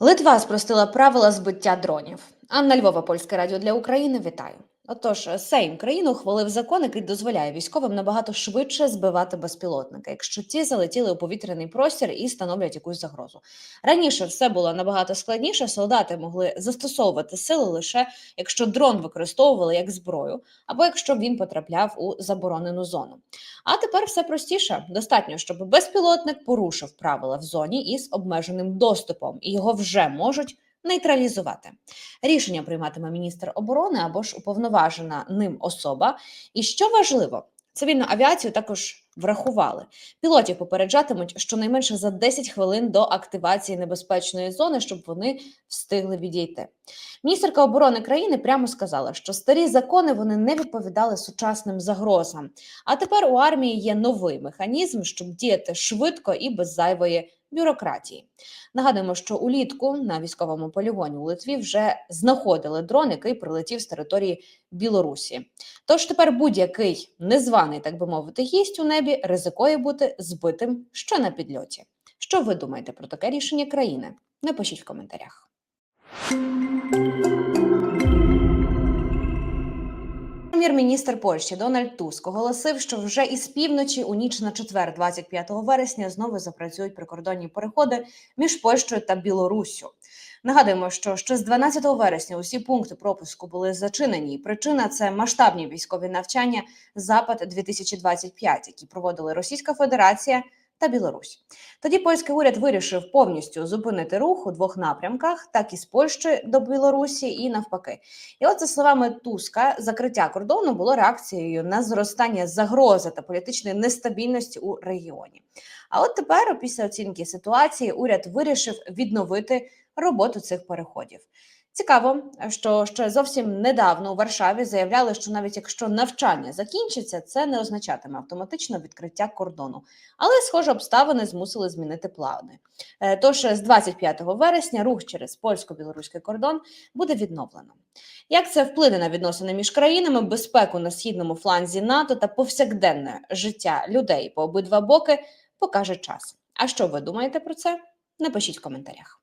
Литва спростила правила збиття дронів. Анна Львова, Польське радіо для України. Вітаю. Отож, Сейм країни ухвалив закон, який дозволяє військовим набагато швидше збивати безпілотники, якщо ті залетіли у повітряний простір і становлять якусь загрозу. Раніше все було набагато складніше. Солдати могли застосовувати сили лише якщо дрон використовували як зброю, або якщо він потрапляв у заборонену зону. А тепер все простіше. Достатньо, щоб безпілотник порушив правила в зоні із обмеженим доступом, і його вже можуть нейтралізувати. Рішення прийматиме міністр оборони або ж уповноважена ним особа. І що важливо, цивільну авіацію також врахували. Пілотів попереджатимуть щонайменше за 10 хвилин до активації небезпечної зони, щоб вони встигли відійти. Міністерка оборони країни прямо сказала, що старі закони вони не відповідали сучасним загрозам. А тепер у армії є новий механізм, щоб діяти швидко і без зайвої бюрократії. Нагадуємо, що улітку на військовому полігоні у Литві вже знаходили дрон, який прилетів з території Білорусі. Тож тепер будь-який незваний, так би мовити, гість у небі ризикує бути збитим ще на підльоті. Що ви думаєте про таке рішення країни? Напишіть в коментарях. Прем'єр-міністр Польщі Дональд Туск оголосив, що вже із півночі у ніч на четвер, 25 вересня, знову запрацюють прикордонні переходи між Польщею та Білоруссю. Нагадуємо, що ще з 12 вересня усі пункти пропуску були зачинені. Причина це масштабні військові навчання Запад 2025 які проводили Російська Федерація та Білорусь. Тоді польський уряд вирішив повністю зупинити рух у двох напрямках, так і з Польщі до Білорусі, і навпаки. І от за словами Туска, закриття кордону було реакцією на зростання загрози та політичної нестабільності у регіоні. А от тепер, після оцінки ситуації, уряд вирішив відновити роботу цих переходів. Цікаво, що ще зовсім недавно у Варшаві заявляли, що навіть якщо навчання закінчиться, це не означатиме автоматично відкриття кордону. Але, схоже, обставини змусили змінити плани. Е, Тож з 25 вересня рух через польсько-білоруський кордон буде відновлено. Як це вплине на відносини між країнами, безпеку на східному фланзі НАТО та повсякденне життя людей по обидва боки, покаже час. А що ви думаєте про це? Напишіть в коментарях.